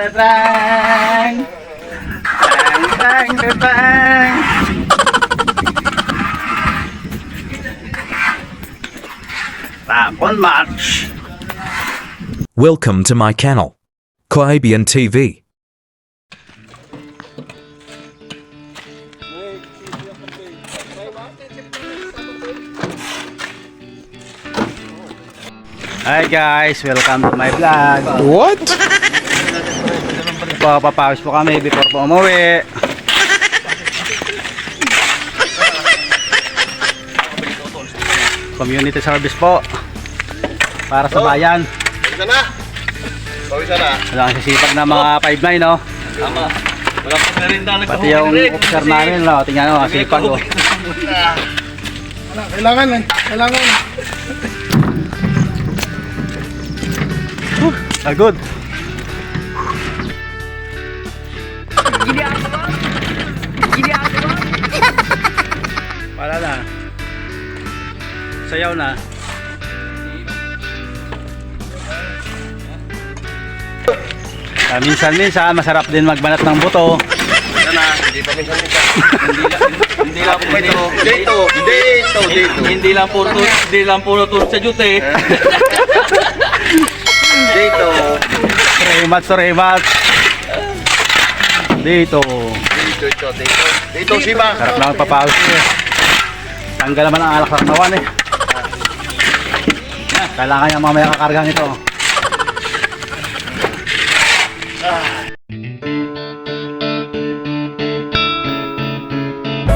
Tatang! Tang, tang, tatang! Tapon March! Welcome to my channel. Quabian TV. Hi guys, welcome to my vlog. What? Papapawis po kami before po umuwi. Community service po. Para sa bayan. Isa na. Pawisa na. Wala ang sisipag na mga 5'9 no. Tama. Wala pa na rin dahil Pati yung officer namin no. Tingnan ang sipag oh. Kailangan eh. Kailangan. Ah, good. Wala na. Sayaw na. Ah, minsan-minsan, masarap din magbanat ng buto. Isa na. Hindi pa minsan minsan. Hindi lang hindi lang po ito. Dito. Dito. Dito. Hindi lang puro hindi lang puro tur sa jute. Dito. Remat sa remat. Dito. Dito. Dito. Dito. Dito si Bang. Sarap lang papawis eh. Tanggal naman ang alak sa katawan eh. Kailangan niya mamaya kakargang ito.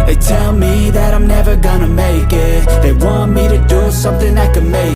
They tell me that I'm never gonna make it They want me to do something that could make